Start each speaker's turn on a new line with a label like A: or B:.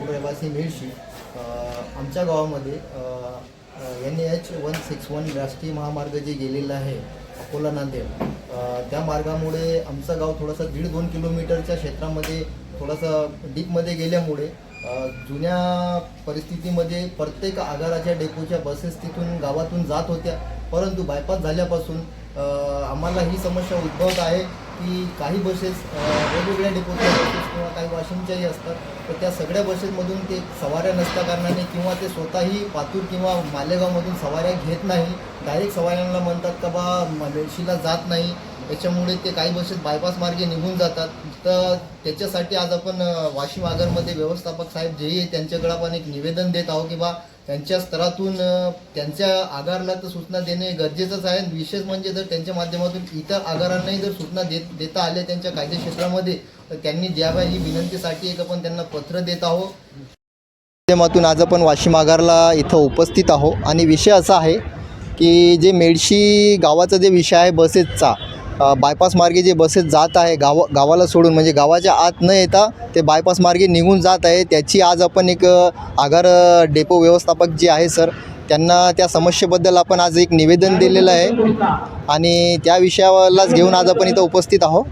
A: राहते मेळशी. आमच्या गावामध्ये N H one six one राष्ट्रीय महामार्ग जे गेलेला आहे अकोला नांदेड त्या मार्गामुळे आमचं गाव थोडंसं दीड दोन किलोमीटरच्या क्षेत्रामध्ये थोडंसं डीपमध्ये गेल्यामुळे जुन्या परिस्थितीमध्ये प्रत्येक आगाराच्या डेपोच्या बसेस तिथून गावातून जात होत्या. परंतु बायपास झाल्यापासून आम्हाला ही समस्या उद्भवत आहे. की काही बसेस वेगवेगळ्या डेपोच्या बसेस किंवा काही वाशिमच्याही असतात तर त्या सगळ्या बसेसमधून ते सवाऱ्या नसल्या कारणाने किंवा ते स्वतःही पातूर किंवा मालेगावमधून सवाऱ्या घेत नाही. डायरेक्ट सवाऱ्यांना म्हणतात का बा मेळशीला जात नाही. त्याच्यामुळे ते काही बसेस बायपास मार्गे निघून जातात. तर त्याच्यासाठी आज आपण वाशिम आगारमध्ये व्यवस्थापक साहेब जेही आहे त्यांच्याकडे आपण एक निवेदन देत आहोत की बा त्यांच्या स्तरातून त्यांच्या आगारला तर सूचना देणे गरजेचंच आहे. आणि विशेष म्हणजे जर त्यांच्या माध्यमातून इतर आगारांनाही जर सूचना देत देता आल्या त्यांच्या कायदे क्षेत्रामध्ये तर त्यांनी द्याव्या ही विनंतीसाठी एक आपण त्यांना पत्र देत आहोत. माध्यमातून आज आपण वाशिम आगारला इथं उपस्थित आहो आणि विषय असा आहे की जे मेडशी गावाचा जे विषय आहे बसेसचा बायपास मार्गे जे बसेस जात आहे गावा गावाला सोडून म्हणजे गावाच्या आत न येता ते बायपास मार्गे निघून जात आहे. त्याची आज आपण एक आगार डेपो व्यवस्थापक जे आहे सर त्यांना त्या समस्येबद्दल आपण आज एक निवेदन दिलेलं आहे. आणि त्या विषयालाच घेऊन आज आपण इथं उपस्थित आहोत.